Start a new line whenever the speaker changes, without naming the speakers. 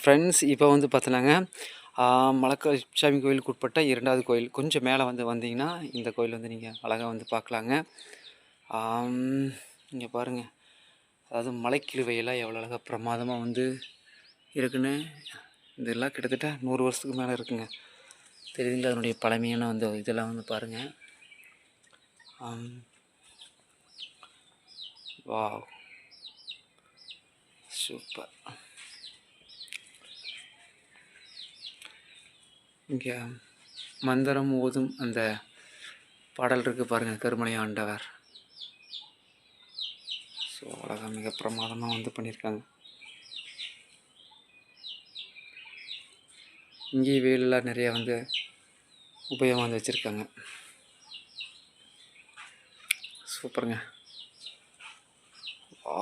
Friends இப்போ வந்து பார்த்தோன்னாங்க மலக்கால் சாமி கோயிலுக்கு உட்பட்ட இரண்டாவது கோயில். கொஞ்சம் மேலே வந்து வந்தீங்கன்னா இந்த கோயில் வந்து நீங்கள் அழகாக வந்து பார்க்கலாங்க இங்கே பாருங்கள் அதாவது மலைக்கிழுவையெல்லாம் எவ்வளோ அழகாக பிரமாதமாக வந்து இருக்குன்னு. இதெல்லாம் கிட்டத்தட்ட நூறு வருஷத்துக்கு மேலே இருக்குங்க. தெரியுதுங்களா? அதனுடைய பழமையான வந்து இதெல்லாம் வந்து பாருங்கள் வாவ். சூப்பர். இங்கே மந்திரம் ஓதும் அந்த பாடல் இருக்குது பாருங்கள் கருமலை ஆண்டவர். ஸோ அழகாக மிக பிரமாதமாக வந்து பண்ணியிருக்காங்க. இங்கேயும் வெயிலெலாம் நிறையா வந்து உபயோகம் வந்து வச்சுருக்காங்க. சூப்பருங்க. ஆ